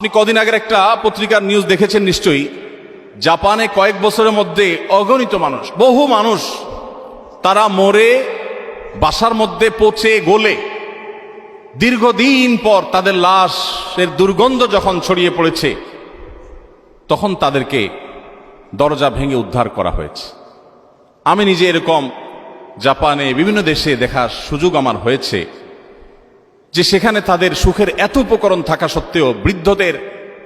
আপনি কদিন আগের একটা পত্রিকার নিউজ দেখেছেন নিশ্চয়ই। জাপানে কয়েক বছরের মধ্যে অগণিত মানুষ, বহু মানুষ, তারা মরে, বাসার মধ্যে পচে গলে। দীর্ঘদিন পর তাদের লাশের দুর্গন্ধ যখন ছড়িয়ে পড়েছে, তখন তাদেরকে দরজা ভেঙে উদ্ধার করা হয়েছে। আমি নিজে এরকম জাপানে বিভিন্ন দেশে দেখার সুযোগ আমার হয়েছে। যে সেখানে তাদের সুখের এত উপকরণ থাকা সত্ত্বেও বৃদ্ধদের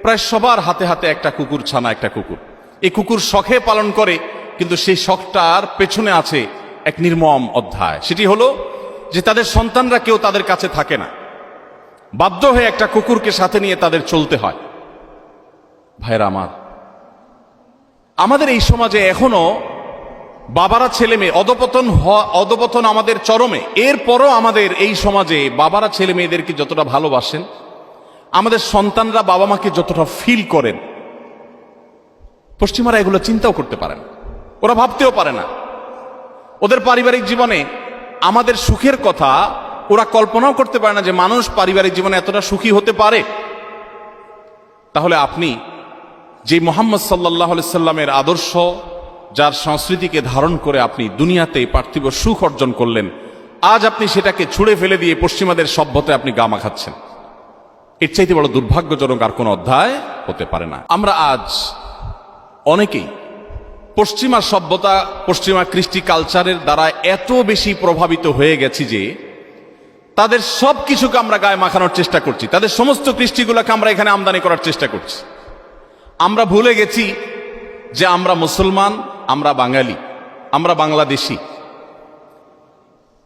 প্রায় সবার হাতে হাতে একটা কুকুর ছানা, একটা কুকুর। এই কুকুর শখে পালন করে, কিন্তু সেই শখটার পেছনে আছে এক নির্মম অধ্যায়। সেটি হলো যে তাদের সন্তানরা কেউ তাদের কাছে থাকে না। বাধ্য হয়ে একটা কুকুরকে সাথে নিয়ে তাদের চলতে হয়। ভাইরা আমার, আমাদের এই সমাজে এখনও বাবারা ছেলে মেয়ে, অধপতন অধপতন আমাদের চরমে। এরপরও আমাদের এই সমাজে বাবারা ছেলে মেয়েদেরকে যতটা ভালোবাসেন, আমাদের সন্তানরা বাবা মাকে যতটা ফিল করেন, পশ্চিমারা এগুলো চিন্তাও করতে পারে না ওরা ভাবতেও পারে না। ওদের পারিবারিক জীবনে আমাদের সুখের কথা ওরা কল্পনাও করতে পারে না যে মানুষ পারিবারিক জীবনে এতটা সুখী হতে পারে। তাহলে আপনি যে মোহাম্মদ সাল্লাহ সাল্লামের আদর্শ যার সংস্কৃতিকে ধারণ করে আপনি দুনিয়াতে পার্থিব সুখ অর্জন করলেন, আজ আপনি সেটাকে ছুঁড়ে ফেলে দিয়ে পশ্চিমাদের সভ্যতায় আপনি গামা খাচ্ছেন এর চাইতে বড় দুর্ভাগ্যজনক আর কোনো অধ্যায় হতে পারে না। আমরা আজ অনেকেই পশ্চিমা সভ্যতা, পশ্চিমা কৃষ্টি কালচারের দ্বারা এত বেশি প্রভাবিত হয়ে গেছি যে তাদের সব কিছুকে আমরা গায়ে মাখানোর চেষ্টা করছি। তাদের সমস্ত কৃষ্টিগুলোকে আমরা এখানে আমদানি করার চেষ্টা করছি। আমরা ভুলে গেছি যে আমরা মুসলমান আমরা বাঙালি, আমরা বাংলাদেশি।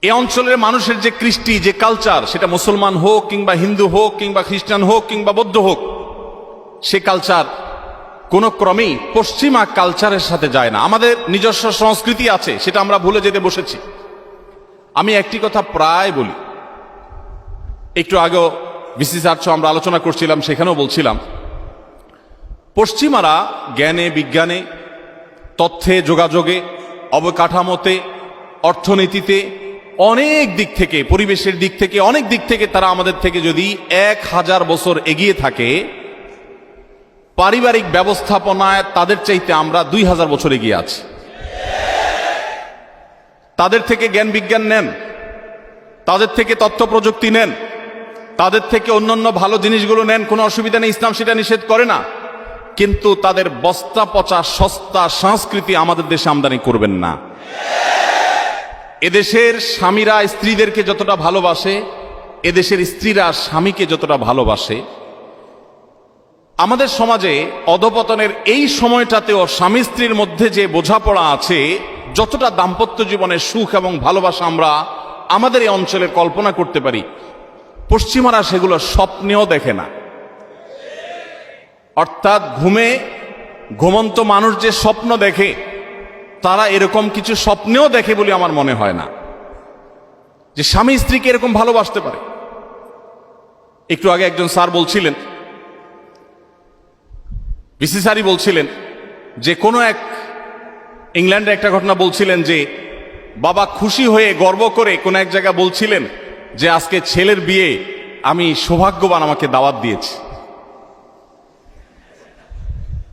এ অঞ্চলের মানুষের যে কৃষ্টি, যে কালচার সেটা মুসলমান হোক কিংবা হিন্দু হোক কিংবা খ্রিস্টান হোক কিংবা বৌদ্ধ হোক, সে কালচার কোনো ক্রমেই পশ্চিমা কালচারের সাথে যায় না। আমাদের নিজস্ব সংস্কৃতি আছে, সেটা আমরা ভুলে যেতে বসেছি। আমি একটি কথা প্রায় বলি। একটু আগেও বিসিস আর্চ আমরা আলোচনা করছিলাম, সেখানেও বলছিলাম, পশ্চিমারা জ্ঞানে, বিজ্ঞানে তথ্যে, যোগাযোগে, অবকাঠামোতে, অর্থনীতিতে, অনেক দিক থেকে, পরিবেশের দিক থেকে, অনেক দিক থেকে তারা আমাদের থেকে যদি এক হাজার বছর এগিয়ে থাকে, পারিবারিক ব্যবস্থাপনায় তাদের চাইতে আমরা দুই হাজার বছর এগিয়ে আছি। তাদের থেকে জ্ঞান বিজ্ঞান নেন। তাদের থেকে তথ্য প্রযুক্তি নেন। তাদের থেকে অন্যান্য ভালো জিনিসগুলো নেন। কোনো অসুবিধা নেই, ইসলাম সেটা নিষেধ করে না। কিন্তু তাদের বস্তা পচা সস্তা সংস্কৃতি আমাদের দেশে আমদানি করবেন না। এদেশের স্বামীরা স্ত্রীদেরকে যতটা ভালোবাসে, এদেশের স্ত্রীরা স্বামীকে যতটা ভালোবাসে, আমাদের সমাজে অধপতনের এই সময়টাতেও স্বামী স্ত্রীর মধ্যে যে বোঝাপড়া আছে, যতটা দাম্পত্য জীবনের সুখ এবং ভালোবাসা আমরা আমাদের এই অঞ্চলে কল্পনা করতে পারি, পশ্চিমারা সেগুলো স্বপ্নেও দেখে না। অর্থাৎ ঘুমে ঘুমন্ত মানুষ যে স্বপ্ন দেখে, তারা এরকম কিছু স্বপ্নেও দেখে বলে আমার মনে হয় না। যে স্বামী স্ত্রীকে এরকম ভালোবাসতে পারে। একটু আগে একজন স্যার বলছিলেন, বিসি স্যারই বলছিলেন, যে কোনো এক ইংল্যান্ডে একটা ঘটনা বলছিলেন যে, বাবা খুশি হয়ে গর্ব করে কোনো এক জায়গায় বলছিলেন যে, আজকে ছেলের বিয়ে আমি সৌভাগ্যবান আমাকে দাওয়াত দিয়েছি।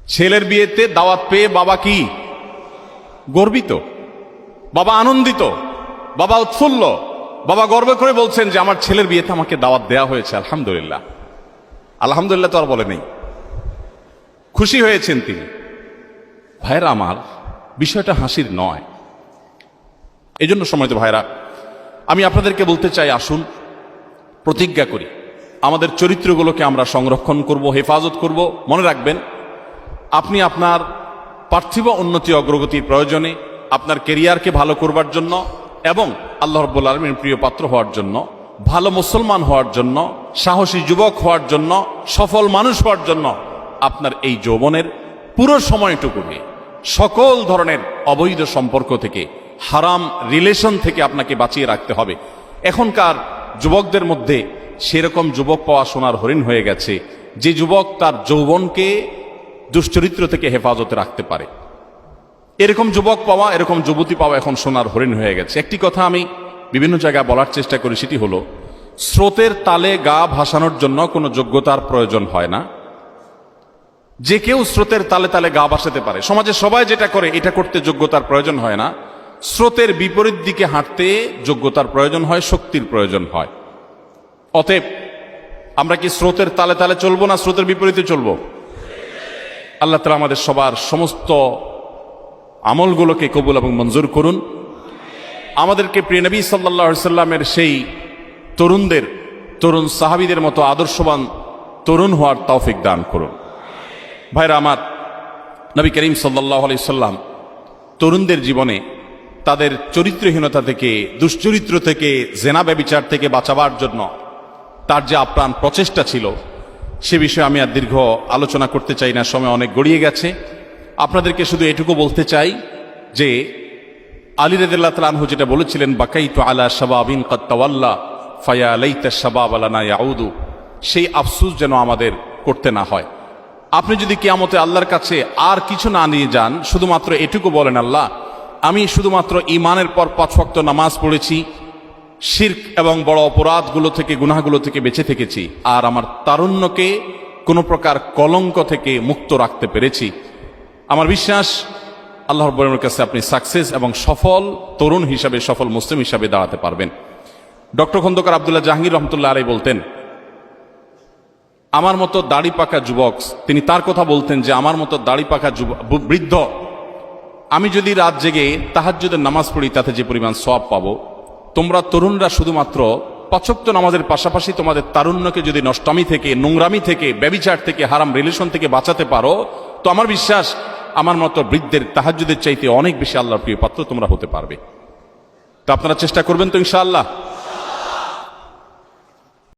ছেলের বিয়েতে দাওয়াত পেয়ে বাবা কি? গর্বিত। বাবা আনন্দিত। বাবা উৎফুল্ল। বাবা গর্ব করে বলছেন যে, আমার ছেলের বিয়েতে আমাকে দাওয়াত দেয়া হয়েছে, আলহামদুলিল্লাহ। আলহামদুলিল্লাহ তো আর বলে নেই। খুশি হয়েছেন তিনি। ভাইরা আমার, বিষয়টা হাসির নয়। এই জন্য সময় তো ভাইরা আমি আপনাদেরকে বলতে চাই, আসুন, প্রতিজ্ঞা করি, আমাদের চরিত্রগুলোকে আমরা সংরক্ষণ করব, হেফাজত করব। মনে রাখবেন আপনি আপনার পার্থিব উন্নতি অগ্রগতির প্রয়োজনে আপনার কেরিয়ারকে ভালো করবার জন্য এবং আল্লাহ রব্বুল আলমীর প্রিয় পাত্র হওয়ার জন্য, ভালো মুসলমান হওয়ার জন্য, সাহসী যুবক হওয়ার জন্য, সফল মানুষ হওয়ার জন্য আপনার এই যৌবনের পুরো সময়টুকুকে সকল ধরনের অবৈধ সম্পর্ক থেকে, হারাম রিলেশন থেকে আপনাকে বাঁচিয়ে রাখতে হবে। এখনকার যুবকদের মধ্যে সেরকম যুবক পাওয়া সোনার হরিণ হয়ে গেছে, যে যুবক তার যৌবনকে দুশ্চরিত্র থেকে হেফাজতে রাখতে পারে। এরকম যুবক পাওয়া, এরকম যুবতী পাওয়া এখন সোনার হরিণ হয়ে গেছে। একটি কথা আমি বিভিন্ন জায়গায় বলার চেষ্টা করি, সেটি হলো, স্রোতের তালে গা ভাসানোর জন্য কোনো যোগ্যতার প্রয়োজন হয় না। যে কেউ স্রোতের তালে তালে গা ভাসাতে পারে। সমাজে সবাই যেটা করে, এটা করতে যোগ্যতার প্রয়োজন হয় না। স্রোতের বিপরীত দিকে হাঁটতে যোগ্যতার প্রয়োজন হয়, শক্তির প্রয়োজন হয়। অতএব, আমরা কি স্রোতের তালে তালে চলবো না স্রোতের বিপরীতে চলবো? আল্লাহ তালা আমাদের সবার সমস্ত আমলগুলোকে কবুল এবং মঞ্জুর করুন। আমাদেরকে প্রিয় নবী সাল্লাহ সাল্লামের সেই তরুণদের, তরুণ সাহাবিদের মতো আদর্শবান তরুণ হওয়ার তৌফিক দান করুন। ভাইরা আমার, নবী করিম সাল্লাহ আলি সাল্লাম তরুণদের জীবনে তাদের চরিত্রহীনতা থেকে, দুশ্চরিত্র থেকে, জেনা ব্যবিচার থেকে বাঁচাবার জন্য তার যে আপ্রাণ প্রচেষ্টা ছিল সে বিষয়ে আমি আর দীর্ঘ আলোচনা করতে চাই না, সময় অনেক গড়িয়ে গেছে। আপনাদেরকে শুধু এটুকু বলতে চাই যে, আলী রেদুল্লাহ তালহু যেটা বলেছিলেন, বাকাইতু আলা শাবাবিন কত্তাওয়াল্লা ফায়া লাইতা শাবাব আলানা ইয়াউদু। সেই আফসুস যেন আমাদের করতে না হয়। আপনি যদি কিয়ামতে আল্লাহর কাছে আর কিছু না নিয়ে যান, শুধুমাত্র এটুকু বলেন, আল্লাহ, আমি শুধুমাত্র ইমানের পর পাঁচ ওয়াক্ত নামাজ পড়েছি শির্ক এবং বড় অপরাধগুলো থেকে, গুনাহগুলো থেকে বেঁচে থেকেছি। আর আমার তারুণ্যকে কোনো প্রকার কলঙ্ক থেকে মুক্ত রাখতে পেরেছি। আমার বিশ্বাস আল্লাহর বরমের কাছে আপনি সাকসেস এবং সফল তরুণ হিসাবে, সফল মুসলিম হিসাবে দাঁড়াতে পারবেন। ডক্টর খন্দকার আবদুল্লাহ জাহাঙ্গীর রহমতুল্লাহ আলাই বলতেন, আমার মতো দাড়ি পাকা যুবক, তিনি তার কথা বলতেন যে, আমার মতো দাড়ি পাকা বৃদ্ধ, আমি যদি রাত জেগে তাহাজ্জুদের নামাজ পড়ি, তাতে যে পরিমাণ সব পাবো তোমরা তরুণরা শুধুমাত্র পছক্ত নামাজের পাশাপাশি তোমাদের তারুণ্যকে যদি নষ্টমী থেকে, নোংরামি থেকে, ব্যবিচার থেকে, হারাম রিলেশন থেকে বাঁচাতে পারো, তো আমার বিশ্বাস আমার মতো বৃদ্ধের তাহাজুদের চাইতে অনেক বেশি আল্লাহর প্রিয় পাত্র তোমরা হতে পারবে। তো আপনারা চেষ্টা করবেন তো ইনশাআল্লাহ।